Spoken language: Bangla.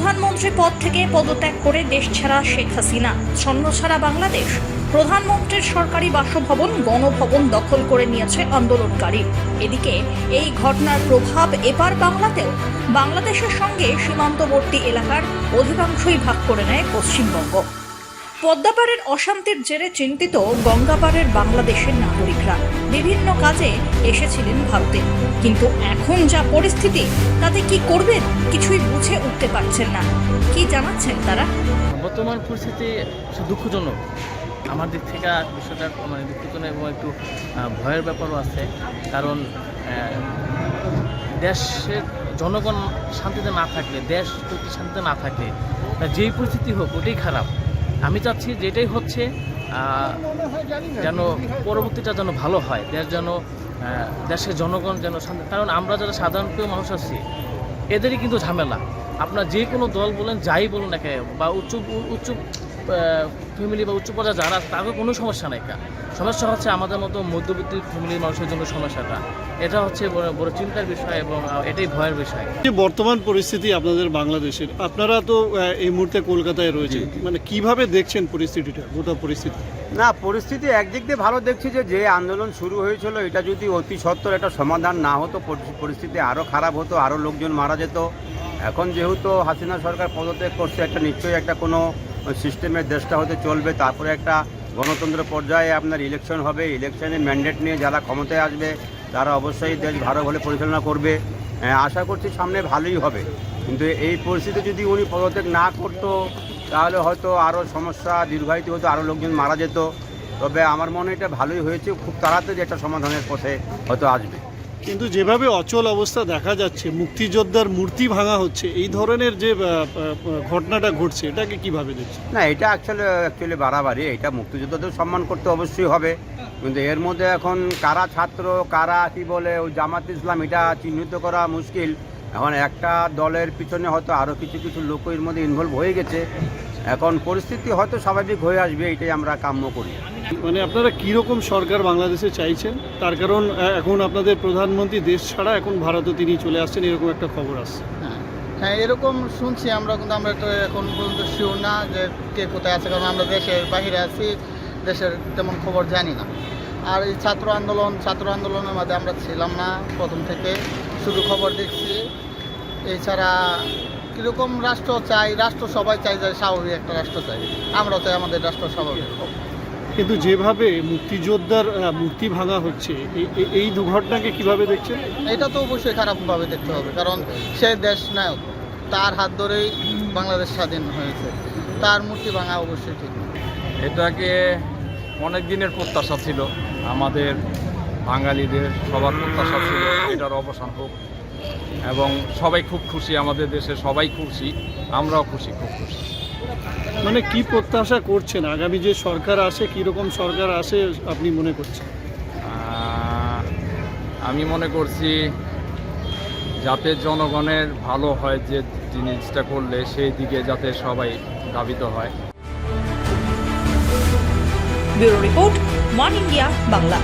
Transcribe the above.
প্রধানমন্ত্রী পদ থেকে পদত্যাগ করে দেশ ছাড়া শেখ হাসিনা। ছন্ন ছাড়া বাংলাদেশ। প্রধানমন্ত্রীর সরকারি বাসভবন, গণভবন দখল করে নিয়েছে আন্দোলনকারী। এদিকে এই ঘটনার প্রভাব এপার বাংলাতেও। বাংলাদেশের সঙ্গে সীমান্তবর্তী এলাকার অধিকাংশই ভাগ করে নেয় পশ্চিমবঙ্গ। পদ্মাপাড়ের অশান্তির জেরে চিন্তিত গঙ্গাপাড়ের বাংলাদেশের নাগরিকরা। বিভিন্ন কাজে এসেছিলেন ভারতে। কিন্তু এখন যা পরিস্থিতি, তাতে কি করবেন কিছুই বুঝে উঠতে পারছেন না। কি জানাচ্ছেন তারা? বর্তমান পরিস্থিতি দুঃখজনক। আমার দিক থেকে বিষয়টা মানে দুঃখজনক এবং একটু ভয়ের ব্যাপারও আছে। কারণ দেশের জনগণ শান্তিতে না থাকলে, দেশ শান্তিতে না থাকলে যেই পরিস্থিতি হোক, ওটাই খারাপ। আমি চাচ্ছি যেটাই হচ্ছে যেন পরবর্তীটা যেন ভালো হয়, দেশ যেন দেশের জনগণ যেন কারণ আমরা যারা সাধারণ প্রিয় মানুষ আছি, এদেরই কিন্তু ঝামেলা। আপনার যে কোনো দল বলেন, যাই বলুন একে বা উচ্চ উচ্চ ফ্যামিলি বা উচ্চ পর্যায়ে যারা তাদের কোনো সমস্যা নাই কা। সমস্যা হচ্ছে আমাদের মতো মধ্যবিত্ত ফ্যামিলির মানুষের জন্য সমস্যাটা। এটা হচ্ছে বড় বড় চিন্তার বিষয় এবং এটাই ভয়ের বিষয়। যে বর্তমান পরিস্থিতি আপনাদের বাংলাদেশের আপনারা তো এই মুহূর্তে কলকাতায় রয়েছেন। মানে কীভাবে দেখছেন পরিস্থিতিটা গোটা পরিস্থিতি? না পরিস্থিতি একদিক দিয়ে ভালো দেখছি যে যে আন্দোলন শুরু হয়েছিল এটা যদি অতি সত্বর একটা সমাধান না হতো পরিস্থিতি আরও খারাপ হতো আরও লোকজন মারা যেত। এখন যেহেতু হাসিনা সরকার পদত্যাগ করছে একটা নিশ্চয়ই একটা কোনো সিস্টেমের দেশটা হতে চলবে তারপরে একটা গণতন্ত্র পর্যায়ে আপনার ইলেকশন হবে। ইলেকশনে ম্যান্ডেট নিয়ে যারা ক্ষমতায় আসবে তারা অবশ্যই দেশ ভালোভাবে পরিচালনা করবে। হ্যাঁ, আশা করছি সামনে ভালোই হবে। কিন্তু এই পরিস্থিতি যদি উনি পদত্যাগ না করতো তাহলে হয়তো আরও সমস্যা দীর্ঘায়িত হতো আরও লোকজন মারা যেত। তবে আমার মনে এটা ভালোই হয়েছে খুব তাড়াতাড়ি একটা সমাধানের পথে হয়তো আসবে। কিন্তু যেভাবে অচল অবস্থা দেখা যাচ্ছে, মুক্তিযোদ্ধার মূর্তি ভাঙা হচ্ছে, এই ধরনের যে ঘটনাটা ঘটছে, এটাকে কীভাবে দেখছে না, এটা অ্যাকচুয়ালি অ্যাকচুয়ালি বাড়াবাড়ি, এটা মুক্তিযোদ্ধাদের সম্মান করতে অবশ্যই হবে। কিন্তু এর মধ্যে এখন কারা ছাত্র, কারা কি বলে ওই জামাত ইসলাম, এটা চিহ্নিত করা মুশকিল। এখন একটা দলের পিছনে হয়তো আরও কিছু কিছু লোক এর মধ্যে ইনভলভ হয়ে গেছে। এখন পরিস্থিতি হয়তো স্বাভাবিক হয়ে আসবে এটাই আমরা কাম্য করি। মানে আপনারা কীরকম সরকার বাংলাদেশে চাইছেন? তার কারণ এখন আপনাদের প্রধানমন্ত্রী দেশ ছাড়া এখন ভারতে তিনি চলে আসছেন এরকম একটা খবর আসছে হ্যাঁ। হ্যাঁ এরকম শুনছি আমরা কিন্তু আমরা তো এখন পর্যন্ত শিওর না যে কে কোথায় আছে কারণ আমরা দেশের বাইরে আছি দেশের তেমন খবর জানি না। আর এই ছাত্র আন্দোলন ছাত্র আন্দোলনের মধ্যে আমরা ছিলাম না প্রথম থেকে শুধু খবর দেখছি। এছাড়া কীরকম রাষ্ট্র চাই রাষ্ট্র সবাই চাই যে স্বাভাবিক একটা রাষ্ট্র চাই আমরাও চাই আমাদের রাষ্ট্র স্বাভাবিক হোক। কিন্তু যেভাবে মুক্তিযোদ্ধার মূর্তি ভাঙা হচ্ছে এই- দুর্ঘটনাকে কীভাবে দেখছেন এটা তো অবশ্যই খারাপভাবে দেখতে হবে কারণ সে দেশ নায়ক তার হাত ধরেই বাংলাদেশ স্বাধীন হয়েছে তার মূর্তি ভাঙা অবশ্যই ঠিক। এটাকে অনেক দিনের প্রত্যাশা ছিল আমাদের বাঙালিদের সবার প্রত্যাশা ছিল এটার অবসান হোক এবং সবাই খুব খুশি আমাদের দেশে সবাই খুশি আমরাও খুশি খুব খুশি। মানে কি প্রত্যাশা করছেন? আগামী যে সরকার আসে কীরকম সরকার আসে আপনি মনে করছেন? আহ, আমি মনে করছি যাতে জনগণের ভালো হয় যে জিনিসটা করলে সেই দিকে যাতে সবাই ধাবিত হয়। Bureau report One India Bangla.